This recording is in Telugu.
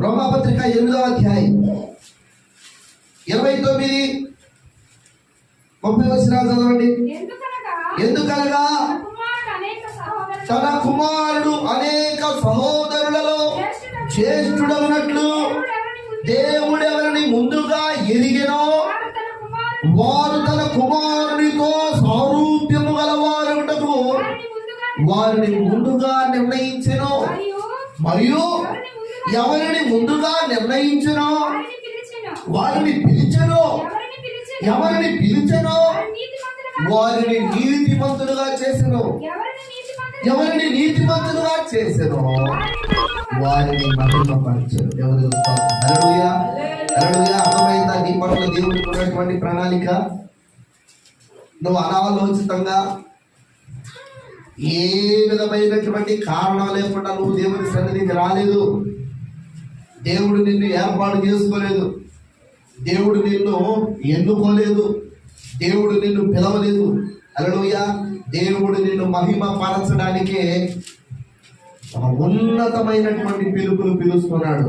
రోమాపత్రిక ఎనిమిదవ అధ్యాయం. ఇరవై తొమ్మిది. ముప్పై వచ్చిన చదవండి. ఎందుకనగా? తన కుమారుడు అనేక సహోదరులలో జ్యేష్ఠుడగు శ్రేష్ఠుడగునట్లు దేవుడు ఎవరిని దేవుడు ఎవరిని ముందు ముందుగా ఎరిగెనో వారు తన కుమారునితో సారూప్యము గలవారుటకు వారిని వారిని ముందుగా నిర్ణయించెను. మరియు ఎవరిని ముందుగా నిర్ణయించను వారిని పిలిచను ఎవరిని పిలిచను వారిని నీతిమంతులుగా చేసను. ఎవరిని నీతిమంతులుగా చేసను వారిని మహిమపరచను. ఎవరు అర్థమైందా? నీ పట్ల దేవుడికి ఉన్నటువంటి ప్రణాళిక? నువ్వు అనాలోచితంగా ఏ విధమైనటువంటి కారణం లేకుండా నువ్వు దేవుని సన్నిధికి రాలేదు. దేవుడు నిన్ను ఏర్పాటు చేసుకోలేదు. దేవుడు నిన్ను ఎన్నుకోలేదు. దేవుడు నిన్ను పిలవలేదు. అలలోయ దేవుడు నిన్ను మహిమ పరచడానికే ఉన్నతమైనటువంటి పిలుపులు పిలుస్తున్నాడు.